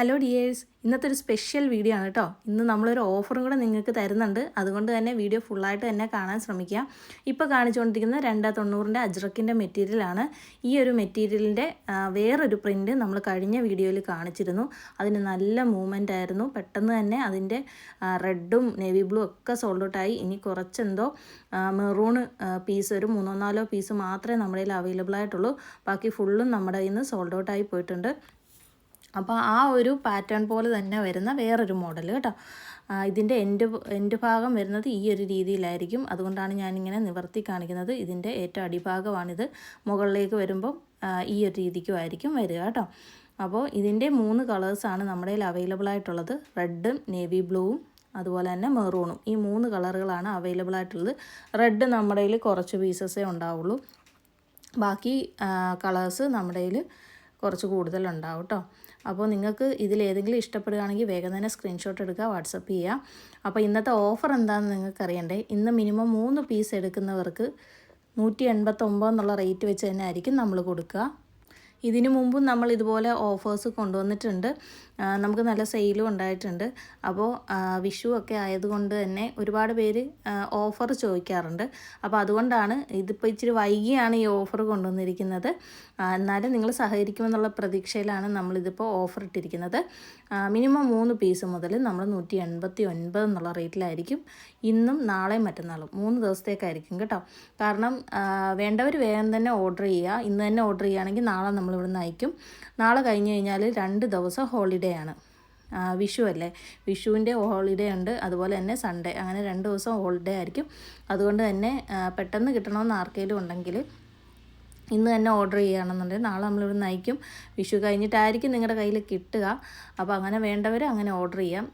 Hello dears ഇന്നത്തെ ഒരു special video ആണ് കേട്ടോ ഇന്ന് നമ്മളൊരു ഓഫറും കൂടെ നിങ്ങൾക്ക് തരുന്നുണ്ട്. അതുകൊണ്ട് തന്നെ വീഡിയോ ഫുള്ളായിട്ട് തന്നെ കാണാൻ ശ്രമിക്കുക ഇപ്പോൾ കാണിച്ചുകൊണ്ടിരിക്കുന്ന രണ്ട് തൊണ്ണൂറിന്റെ അജ്രക്കിന്റെ മെറ്റീരിയലാണ് ഈ ഒരു മെറ്റീരിയലിന്റെ വേറൊരു പ്രിന്റ് നമ്മൾ കഴിഞ്ഞ വീഡിയോയിൽ കാണിച്ചിരുന്നു. അതിന് നല്ല മൂവ്മെന്റ് ആയിരുന്നു. പെട്ടെന്ന് തന്നെ അതിന്റെ റെഡും നേവി ബ്ലൂ ഒക്കെ സോൾഡ് ഔട്ടായി ഇനി കുറച്ചെന്തോ മെറൂണ് പീസ് ഒരു മൂന്നോ നാലോ പീസ് മാത്രമേ നമ്മുടെ കയ്യിൽ അവൈലബിൾ ആയിട്ടുള്ളൂ. ബാക്കി ഫുള്ളും നമ്മുടെ കയ്യിൽ നിന്ന് സോൾഡ് ഔട്ടായി പോയിട്ടുണ്ട്. അപ്പോൾ ആ ഒരു പാറ്റേൺ പോലെ തന്നെ വരുന്ന വേറൊരു മോഡൽ കേട്ടോ. ഇതിന്റെ എൻഡ് എൻഡ് ഭാഗം വരുന്നത് ഈ ഒരു രീതിയിലായിരിക്കും. അതുകൊണ്ടാണ് ഞാനിങ്ങനെ നിവർത്തി കാണിക്കുന്നത്. ഇതിന്റെ ഏറ്റവും അടിഭാഗമാണിത്. മുകളിലേക്ക് വരുമ്പം ഈ ഒരു രീതിക്കുമായിരിക്കും വരിക കേട്ടോ. അപ്പോൾ ഇതിന്റെ മൂന്ന് കളേഴ്സാണ് നമ്മുടെ കയ്യിൽ അവൈലബിൾ ആയിട്ടുള്ളത്. റെഡും നേവി ബ്ലൂവും അതുപോലെ തന്നെ മെറൂണും ഈ മൂന്ന് കളറുകളാണ് അവൈലബിൾ ആയിട്ടുള്ളത്. റെഡ് നമ്മുടെ കയ്യിൽ കുറച്ച് പീസസേ ഉണ്ടാവുള്ളൂ. ബാക്കി കളേഴ്സ് നമ്മുടെ കയ്യിൽ കുറച്ച് കൂടുതലുണ്ടാവും കേട്ടോ അപ്പോൾ നിങ്ങൾക്ക് ഇതിലേതെങ്കിലും ഇഷ്ടപ്പെടുകയാണെങ്കിൽ വേഗം തന്നെ സ്ക്രീൻഷോട്ട് എടുക്കുക വാട്സപ്പ് ചെയ്യുക. അപ്പോൾ ഇന്നത്തെ ഓഫർ എന്താണെന്ന് നിങ്ങൾക്ക് അറിയണ്ടേ ഇന്ന് മിനിമം മൂന്ന് പീസ് എടുക്കുന്നവർക്ക് നൂറ്റി എൺപത്തൊമ്പത് എന്നുള്ള റേറ്റ് വെച്ച് തന്നെ ആയിരിക്കും നമ്മൾ കൊടുക്കുക. ഇതിനു മുമ്പും നമ്മൾ ഇതുപോലെ ഓഫേഴ്സ് കൊണ്ടുവന്നിട്ടുണ്ട്. നമുക്ക് നല്ല സെയിലും ഉണ്ടായിട്ടുണ്ട്. അപ്പോൾ വിഷു ഒക്കെ ആയതുകൊണ്ട് തന്നെ ഒരുപാട് പേര് ഓഫർ ചോദിക്കാറുണ്ട്. അപ്പോൾ അതുകൊണ്ടാണ് ഇതിപ്പോൾ ഇച്ചിരി വൈകിയാണ് ഈ ഓഫർ കൊണ്ടുവന്നിരിക്കുന്നത്. എന്നാലും നിങ്ങൾ സഹകരിക്കുമെന്നുള്ള പ്രതീക്ഷയിലാണ് നമ്മളിതിപ്പോൾ ഓഫർ ഇട്ടിരിക്കുന്നത്. മിനിമം മൂന്ന് പീസ് മുതൽ നമ്മൾ നൂറ്റി എൺപത്തി ഒൻപത് എന്നുള്ള റേറ്റിലായിരിക്കും ഇന്നും നാളെയും മറ്റന്നാളും മൂന്ന് ദിവസത്തേക്കായിരിക്കും കേട്ടോ. കാരണം വേണ്ടവർ വേഗം തന്നെ ഓർഡർ ചെയ്യുക. ഇന്ന് തന്നെ ഓർഡർ ചെയ്യുകയാണെങ്കിൽ നാളെ നമ്മൾ ഇവിടുന്ന് അയക്കും. നാളെ കഴിഞ്ഞ് കഴിഞ്ഞാൽ രണ്ട് ദിവസം ഹോളിഡേ ആണ്. വിഷു അല്ലേ? വിഷുവിന്റെ ഹോളിഡേ ഉണ്ട്. അതുപോലെ തന്നെ സൺഡേ അങ്ങനെ രണ്ട് ദിവസം ഹോളിഡേ ആയിരിക്കും. അതുകൊണ്ട് തന്നെ പെട്ടെന്ന് കിട്ടണമെന്ന് ആർക്കെങ്കിലും ഉണ്ടെങ്കിൽ ഇന്ന് തന്നെ ഓർഡർ ചെയ്യുകയാണെന്നുണ്ടെങ്കിൽ നാളെ നമ്മളിവിടെ അയക്കും. വിഷു കഴിഞ്ഞിട്ടായിരിക്കും നിങ്ങളുടെ കയ്യിൽ കിട്ടുക. അപ്പോൾ അങ്ങനെ വേണ്ടവർ അങ്ങനെ ഓർഡർ ചെയ്യാം.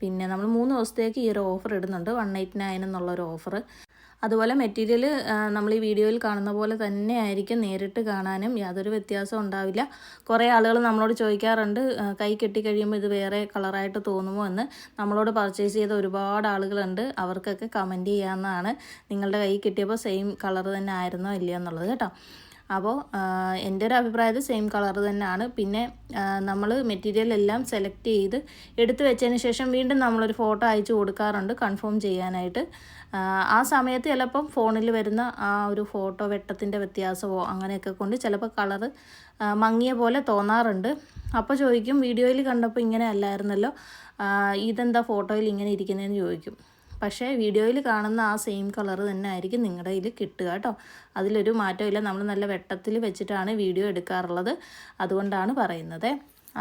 പിന്നെ നമ്മൾ മൂന്ന് ദിവസത്തേക്ക് ഈ ഒരു ഓഫർ ഇടുന്നുണ്ട്. വൺ എയ്റ്റ് നയൻ എന്നുള്ളൊരു ഓഫർ അതുപോലെ മെറ്റീരിയൽ നമ്മൾ ഈ വീഡിയോയിൽ കാണുന്ന പോലെ തന്നെ ആയിരിക്കും നേരിട്ട് കാണാനും യാതൊരു വ്യത്യാസവും ഉണ്ടാവില്ല. കുറേ ആളുകൾ നമ്മളോട് ചോദിക്കാറുണ്ട് കൈ കെട്ടിക്കഴിയുമ്പോൾ ഇത് വേറെ കളറായിട്ട് തോന്നുമോ എന്ന്. നമ്മളോട് പർച്ചേസ് ചെയ്ത ഒരുപാട് ആളുകളുണ്ട് അവർക്കൊക്കെ കമന്റ് ചെയ്യാവുന്നതാണ്. നിങ്ങളുടെ കൈ കിട്ടിയപ്പോൾ സെയിം കളർ തന്നെ ആയിരുന്നോ ഇല്ലയോ എന്നുള്ളത് കേട്ടോ. അപ്പോൾ എന്റെ ഒരു അഭിപ്രായത്തിൽ സെയിം കളർ തന്നെയാണ്. പിന്നെ നമ്മൾ മെറ്റീരിയൽ എല്ലാം സെലക്ട് ചെയ്ത് എടുത്തു വെച്ചതിന് ശേഷം വീണ്ടും നമ്മളൊരു ഫോട്ടോ അയച്ചു കൊടുക്കാറുണ്ട് കൺഫേം ചെയ്യാനായിട്ട്. ആ, സമയത്ത് ചിലപ്പം ഫോണിൽ വരുന്ന ആ ഒരു ഫോട്ടോ വെട്ടത്തിന്റെ വ്യത്യാസമോ അങ്ങനെയൊക്കെ കൊണ്ട് ചിലപ്പോൾ കളർ മങ്ങിയ പോലെ തോന്നാറുണ്ട്. അപ്പോൾ ചോദിക്കും വീഡിയോയിൽ കണ്ടപ്പോൾ ഇങ്ങനെ അല്ലായിരുന്നല്ലോ? ഇതെന്താ ഫോട്ടോയിൽ ഇങ്ങനെ ഇരിക്കുന്നതെന്ന് ചോദിക്കും. പക്ഷേ വീഡിയോയിൽ കാണുന്ന ആ സെയിം കളർ തന്നെ ആയിരിക്കും നിങ്ങളുടെ കയ്യിൽ കിട്ടുക കേട്ടോ. അതിലൊരു മാറ്റമില്ല. നമ്മൾ നല്ല വെട്ടത്തിൽ വെച്ചിട്ടാണ് വീഡിയോ എടുക്കാറുള്ളത്. അതുകൊണ്ടാണ് പറയുന്നത്.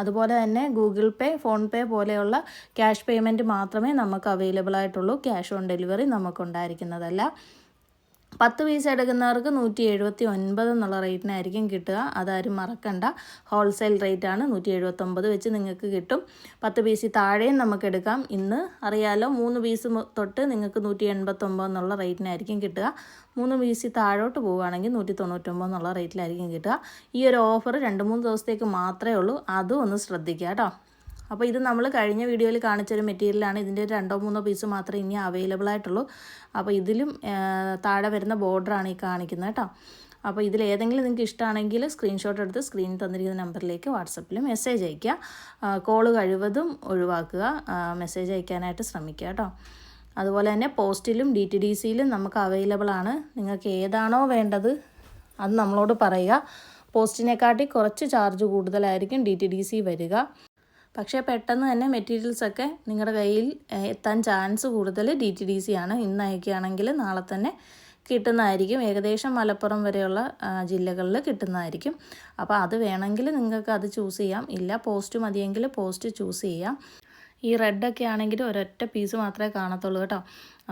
അതുപോലെ തന്നെ ഗൂഗിൾ പേ ഫോൺ പേ പോലെയുള്ള ക്യാഷ് പേയ്മെന്റ് മാത്രമേ നമുക്ക് അവൈലബിൾ ആയിട്ടുള്ളൂ. ക്യാഷ് ഓൺ ഡെലിവറി നമുക്കുണ്ടായിരിക്കുന്നതല്ല. പത്ത് പീസ് എടുക്കുന്നവർക്ക് നൂറ്റി എഴുപത്തി ഒൻപത് എന്നുള്ള റേറ്റിനായിരിക്കും കിട്ടുക. അതാരും മറക്കണ്ട. ഹോൾസെയിൽ റേറ്റാണ് നൂറ്റി എഴുപത്തൊമ്പത് വെച്ച് നിങ്ങൾക്ക് കിട്ടും. പത്ത് പീസിൽ താഴെയും നമുക്ക് എടുക്കാം. ഇന്ന് അറിയാലോ മൂന്ന് പീസ് തൊട്ട് നിങ്ങൾക്ക് നൂറ്റി എൺപത്തൊമ്പത് എന്നുള്ള റേറ്റിനായിരിക്കും കിട്ടുക. മൂന്ന് പീസിൽ താഴോട്ട് പോവുകയാണെങ്കിൽ നൂറ്റി തൊണ്ണൂറ്റൊമ്പത് എന്നുള്ള റേറ്റിലായിരിക്കും കിട്ടുക. ഈ ഒരു ഓഫർ രണ്ട് മൂന്ന് ദിവസത്തേക്ക് മാത്രമേ ഉള്ളൂ. അതും ഒന്ന് ശ്രദ്ധിക്കുക കേട്ടോ. അപ്പോൾ ഇത് നമ്മൾ കഴിഞ്ഞ വീഡിയോയിൽ കാണിച്ചൊരു മെറ്റീരിയലാണ്. ഇതിന്റെ രണ്ടോ മൂന്നോ പീസ് മാത്രമേ ഇനി അവൈലബിൾ ആയിട്ടുള്ളൂ. അപ്പോൾ ഇതിലും താഴെ വരുന്ന ബോർഡറാണ് ഈ കാണിക്കുന്നത് കേട്ടോ. അപ്പോൾ ഇതിൽ ഏതെങ്കിലും നിങ്ങൾക്ക് ഇഷ്ടമാണെങ്കിൽ സ്ക്രീൻഷോട്ട് എടുത്ത് സ്ക്രീനിൽ തന്നിരിക്കുന്ന നമ്പറിലേക്ക് വാട്സപ്പിൽ മെസ്സേജ് അയയ്ക്കുക. കോൾ കഴിവതും ഒഴിവാക്കുക. മെസ്സേജ് അയക്കാനായിട്ട് ശ്രമിക്കുക കേട്ടോ. അതുപോലെ തന്നെ പോസ്റ്റിലും ഡി ടി ഡി സിയിലും നമുക്ക് അവൈലബിൾ ആണ്. നിങ്ങൾക്ക് ഏതാണോ വേണ്ടത് അത് നമ്മളോട് പറയുക. പോസ്റ്റിനെക്കാട്ടി കുറച്ച് ചാർജ് കൂടുതലായിരിക്കും ഡി ടി ഡി സി വരിക. പക്ഷേ പെട്ടെന്ന് തന്നെ മെറ്റീരിയൽസൊക്കെ നിങ്ങളുടെ കയ്യിൽ എത്താൻ ചാൻസ് കൂടുതൽ ഡി ടി ഡി സി ആണ്. ഇന്ന് അയക്കുകയാണെങ്കിൽ നാളെ തന്നെ കിട്ടുന്നതായിരിക്കും. ഏകദേശം മലപ്പുറം വരെയുള്ള ജില്ലകളിൽ കിട്ടുന്നതായിരിക്കും. അപ്പോൾ അത് വേണമെങ്കിൽ നിങ്ങൾക്ക് അത് ചൂസ് ചെയ്യാം. ഇല്ല പോസ്റ്റ് മതിയെങ്കിൽ പോസ്റ്റ് ചൂസ് ചെയ്യാം. ഈ റെഡൊക്കെ ആണെങ്കിൽ ഒരൊറ്റ പീസ് മാത്രമേ കാണത്തുള്ളൂ കേട്ടോ.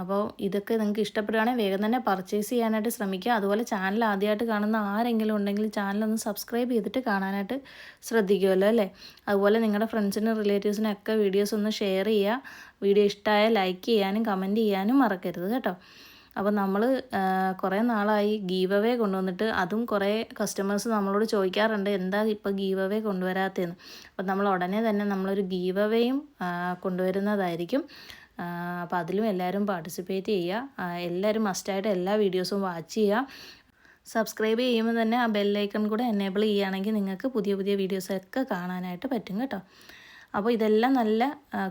അപ്പോൾ ഇതൊക്കെ നിങ്ങൾക്ക് ഇഷ്ടപ്പെടുകയാണെങ്കിൽ വേഗം തന്നെ പർച്ചേസ് ചെയ്യാനായിട്ട് ശ്രമിക്കുക. അതുപോലെ ചാനൽ ആദ്യമായിട്ട് കാണുന്ന ആരെങ്കിലും ഉണ്ടെങ്കിൽ ചാനലൊന്ന് സബ്സ്ക്രൈബ് ചെയ്തിട്ട് കാണാനായിട്ട് ശ്രദ്ധിക്കുമല്ലോ അല്ലേ? അതുപോലെ നിങ്ങളുടെ ഫ്രണ്ട്സിനും റിലേറ്റീവ്സിനും ഒക്കെ വീഡിയോസ് ഒന്ന് ഷെയർ ചെയ്യുക. വീഡിയോ ഇഷ്ടമായ ലൈക്ക് ചെയ്യാനും കമന്റ് ചെയ്യാനും മറക്കരുത് കേട്ടോ. അപ്പോൾ നമ്മൾ കുറേ നാളായി ഗീവ് അവേ കൊണ്ടുവന്നിട്ട് അതും കുറേ കസ്റ്റമേഴ്സ് നമ്മളോട് ചോദിക്കാറുണ്ട് എന്താ ഇപ്പോൾ ഗീവ് അവേ കൊണ്ടുവരാത്തതെന്ന്? അപ്പോൾ നമ്മൾ ഉടനെ തന്നെ നമ്മളൊരു ഗീവ് അവേയും കൊണ്ടുവരുന്നതായിരിക്കും. അപ്പോൾ അതിലും എല്ലാവരും പാർട്ടിസിപ്പേറ്റ് ചെയ്യുക. എല്ലാവരും മസ്റ്റായിട്ട് എല്ലാ വീഡിയോസും വാച്ച് ചെയ്യുക. സബ്സ്ക്രൈബ് ചെയ്യുമ്പോൾ തന്നെ ആ ബെല്ലൈക്കൺ കൂടെ എനേബിൾ ചെയ്യുകയാണെങ്കിൽ നിങ്ങൾക്ക് പുതിയ പുതിയ വീഡിയോസൊക്കെ കാണാനായിട്ട് പറ്റും കേട്ടോ. അപ്പോൾ ഇതെല്ലാം നല്ല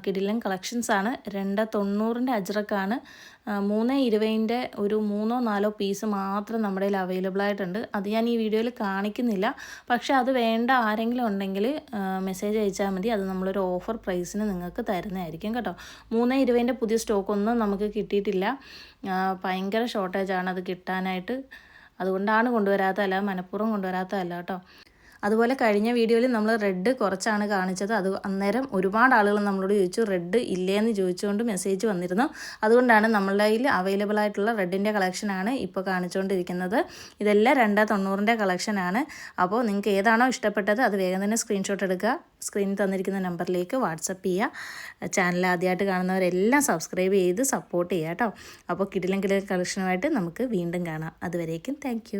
കിടിലൻ കളക്ഷൻസ് ആണ്. രണ്ട് തൊണ്ണൂറിന്റെ അജ്രക്കാണ്. മൂന്ന് ഇരുപതിന്റെ ഒരു മൂന്നോ നാലോ പീസ് മാത്രം നമ്മുടെ കയ്യിൽ അവൈലബിൾ ആയിട്ടുണ്ട്. അത് ഞാൻ ഈ വീഡിയോയിൽ കാണിക്കുന്നില്ല. പക്ഷേ അത് വേണ്ട ആരെങ്കിലും ഉണ്ടെങ്കിൽ മെസ്സേജ് അയച്ചാൽ മതി. അത് നമ്മളൊരു ഓഫർ പ്രൈസിന് നിങ്ങൾക്ക് തരുന്നതായിരിക്കും കേട്ടോ. മൂന്ന് ഇരുപതിന്റെ പുതിയ സ്റ്റോക്ക് ഒന്നും നമുക്ക് കിട്ടിയിട്ടില്ല. ഭയങ്കര ഷോർട്ടേജാണ് അത് കിട്ടാനായിട്ട് അതുകൊണ്ടാണ് കൊണ്ടുവരാത്തതല്ല മനഃപൂർവം കൊണ്ടുവരാത്തതല്ല കേട്ടോ. അതുപോലെ കഴിഞ്ഞ വീഡിയോയിൽ നമ്മൾ റെഡ് കുറച്ചാണ് കാണിച്ചത്. അത് അന്നേരം ഒരുപാട് ആളുകൾ നമ്മളോട് ചോദിച്ചു റെഡ് ഇല്ലേന്ന് ചോദിച്ചുകൊണ്ട് മെസ്സേജ് വന്നിരുന്നു. അതുകൊണ്ടാണ് നമ്മളുടെ കയ്യിൽ അവൈലബിൾ ആയിട്ടുള്ള റെഡിന്റെ കളക്ഷനാണ് ഇപ്പോൾ കാണിച്ചുകൊണ്ടിരിക്കുന്നത്. ഇതെല്ലാം രണ്ട് തൊണ്ണൂറിന്റെ കളക്ഷനാണ് അപ്പോൾ നിങ്ങൾക്ക് ഏതാണോ ഇഷ്ടപ്പെട്ടത് അത് വേഗം തന്നെ സ്ക്രീൻഷോട്ട് എടുക്കുക. സ്ക്രീനിൽ തന്നിരിക്കുന്ന നമ്പറിലേക്ക് വാട്സപ്പ് ചെയ്യുക. ചാനൽ ആദ്യമായിട്ട് കാണുന്നവരെല്ലാം സബ്സ്ക്രൈബ് ചെയ്ത് സപ്പോർട്ട് ചെയ്യുക കേട്ടോ. അപ്പോൾ കിടിലം കിടിലൻ കളക്ഷനുമായിട്ട് നമുക്ക് വീണ്ടും കാണാം. അതുവരേക്കും താങ്ക്